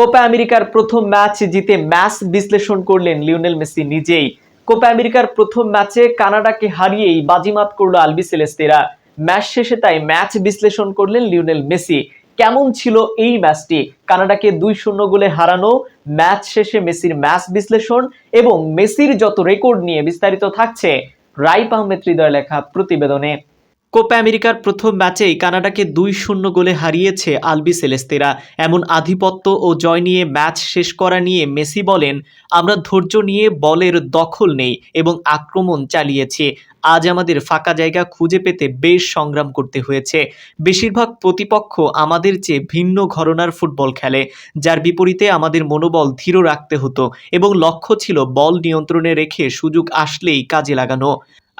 Copa আমেরিকার প্রথম match জিতে ম্যাচ বিশ্লেষণ করলেন লিওনেল মেসি নিজেই। কোপা আমেরিকার প্রথম ম্যাচে কানাডাকে হারিয়েই বাজিমাত করল আলবি সেলেস্তেরা। ম্যাচ শেষে তাই ম্যাচ বিশ্লেষণ করলেন লিওনেল মেসি। কেমন ছিল এই ম্যাচটি? কানাডাকে দুই শূন্য গোলে হারানো, ম্যাচ শেষে মেসির ম্যাচ বিশ্লেষণ এবং মেসির যত রেকর্ড নিয়ে বিস্তারিত থাকছে, রাইপ আহমেদ হৃদয় লেখা প্রতিবেদনে। কোপা আমেরিকার প্রথম ম্যাচেই কানাডাকে দুই শূন্য গোলে হারিয়েছে আলবি সেলেস্তেরা। এমন আধিপত্য ও জয় নিয়ে ম্যাচ শেষ করা নিয়ে মেসি বলেন, আমরা ধৈর্য নিয়ে বলের দখল নেই এবং আক্রমণ চালিয়েছি। আজ আমাদের ফাঁকা জায়গা খুঁজে পেতে বেশ সংগ্রাম করতে হয়েছে। বেশিরভাগ প্রতিপক্ষ আমাদের চেয়ে ভিন্ন ঘরনার ফুটবল খেলে। যার বিপরীতে আমাদের মনোবল ধীর রাখতে হতো এবং লক্ষ্য ছিল বল নিয়ন্ত্রণে রেখে সুযোগ আসলেই কাজে লাগানো।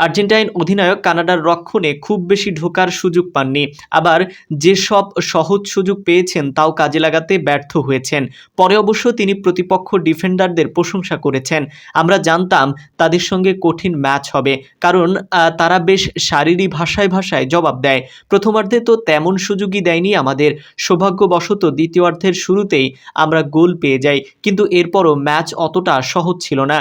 আর্জেন্টাইন অধিনায়ক কানাডার রক্ষণে খুব বেশি ঢোকার সুযোগ পাননি। আবার যেসব সহজ সুযোগ পেয়েছেন তাও কাজে লাগাতে ব্যর্থ হয়েছেন। পরে অবশ্য তিনি প্রতিপক্ষ ডিফেন্ডারদের প্রশংসা করেছেন। আমরা জানতাম তাদের সঙ্গে কঠিন ম্যাচ হবে, কারণ তারা বেশ শারীরিক ভাষায় ভাষায় জবাব দেয়। প্রথমার্ধে তো তেমন সুযোগই দেয়নি আমাদের। সৌভাগ্যবশত দ্বিতীয়ার্ধের শুরুতেই আমরা গোল পেয়ে যাই, কিন্তু এরপরও ম্যাচ অতটা সহজ ছিল না।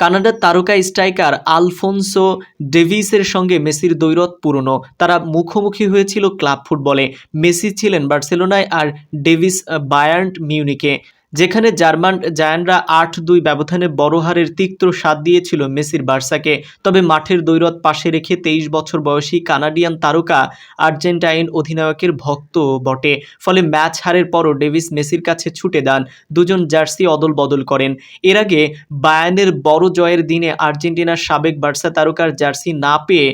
কানাডার তারকা স্ট্রাইকার আলফোনসো ডেভিসের সঙ্গে মেসির দৈরত পুরনো। তারা মুখোমুখি হয়েছিল ক্লাব ফুটবলে। মেসি ছিলেন বার্সেলোনায় আর ডেভিস বায়ার্ন মিউনিকে যেখানে জার্মান জায়ানরা আট দুই ব্যবধানে বড় হারের তিক্ত স্বাদ দিয়েছিল মেসির বার্সাকে। তবে মাঠের দৈরত পাশে রেখে তেইশ বছর বয়সী কানাডিয়ান তারকা আর্জেন্টাইন অধিনায়কের ভক্ত বটে। ফলে ম্যাচ হারের পরও ডেভিস মেসির কাছে ছুটে দেন দুজন জার্সি অদল বদল করেন। এর আগে বায়ানের বড় জয়ের দিনে আর্জেন্টিনার সাবেক বার্সা তারকার জার্সি না পেয়ে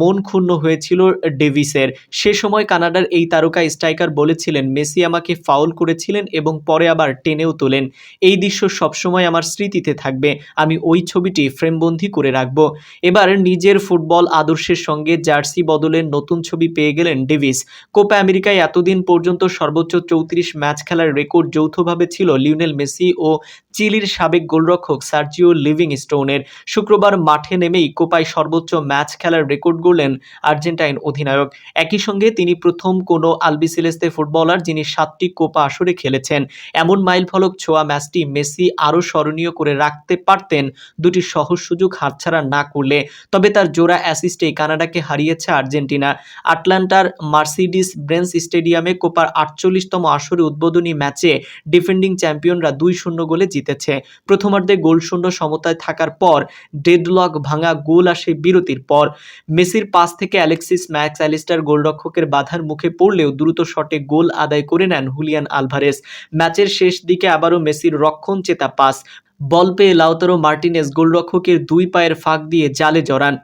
মন ক্ষুণ্ণ হয়েছিল ডেভিসের। সে সময় কানাডার এই তারকা স্ট্রাইকার বলেছিলেন, মেসি আমাকে ফাউল করেছিলেন এবং পরে আবার টেনেও তোলেন, এই দৃশ্য সবসময় আমার স্মৃতিতে থাকবে, আমি ওই ছবিটি ফ্রেমবন্দি করে রাখব। এবার নিজের ফুটবল আদর্শের সঙ্গে জার্সি বদলের নতুন ছবি পেয়ে গেলেন ডেভিস। কোপা আমেরিকায় এতদিন পর্যন্ত সর্বোচ্চ চৌত্রিশ ম্যাচ খেলার রেকর্ড যৌথভাবে ছিল লিওনেল মেসি ও চিলির সাবেক গোলরক্ষক সার্জিও লিভিং স্টোনের শুক্রবার মাঠে নেমেই কোপায় সর্বোচ্চ ম্যাচ খেলার রেকর্ড গড়লেন আর্জেন্টাইন অধিনায়ক। একই সঙ্গে তিনি প্রথম কোনো আলবিসেলেস্তে ফুটবলার যিনি সাতটি কোপা আসরে খেলেছেন, এমন মাইল ফলক ছোঁয়া ম্যাচটি মেসি আরও স্মরণীয় করে রাখতে পারতেন। দুটি সহজ সুযোগ হাতছাড়া না করলে। তবে তার জোড়া অ্যাসিস্টে কানাডাকে হারিয়েছে আর্জেন্টিনা। আটলান্টার মার্সিডিস ব্রেন্স স্টেডিয়ামে কোপার আটচল্লিশতম আসরে উদ্বোধনী ম্যাচে ডিফেন্ডিং চ্যাম্পিয়নরা দুই শূন্য গোলে জিতেছে। প্রথমার্ধে গোল শূন্য সমতায় থাকার পর ডেডলক ভাঙা গোল আসে বিরতির পর। মেসির পাস থেকে অ্যালেক্সিস ম্যাক্স অ্যালিস্টার গোলরক্ষকের বাধার মুখে পড়লেও দ্রুত শটে গোল আদায় করে নেন হুলিয়ান আলভারেস। ম্যাচের শেষ দিকে আবারও মেসির রক্ষণ চেতা পাস। বল পেয়ে লাউতারো মার্টিনেস গোলরক্ষকের দুই পায়ের ফাঁক দিয়ে জালে জড়ান।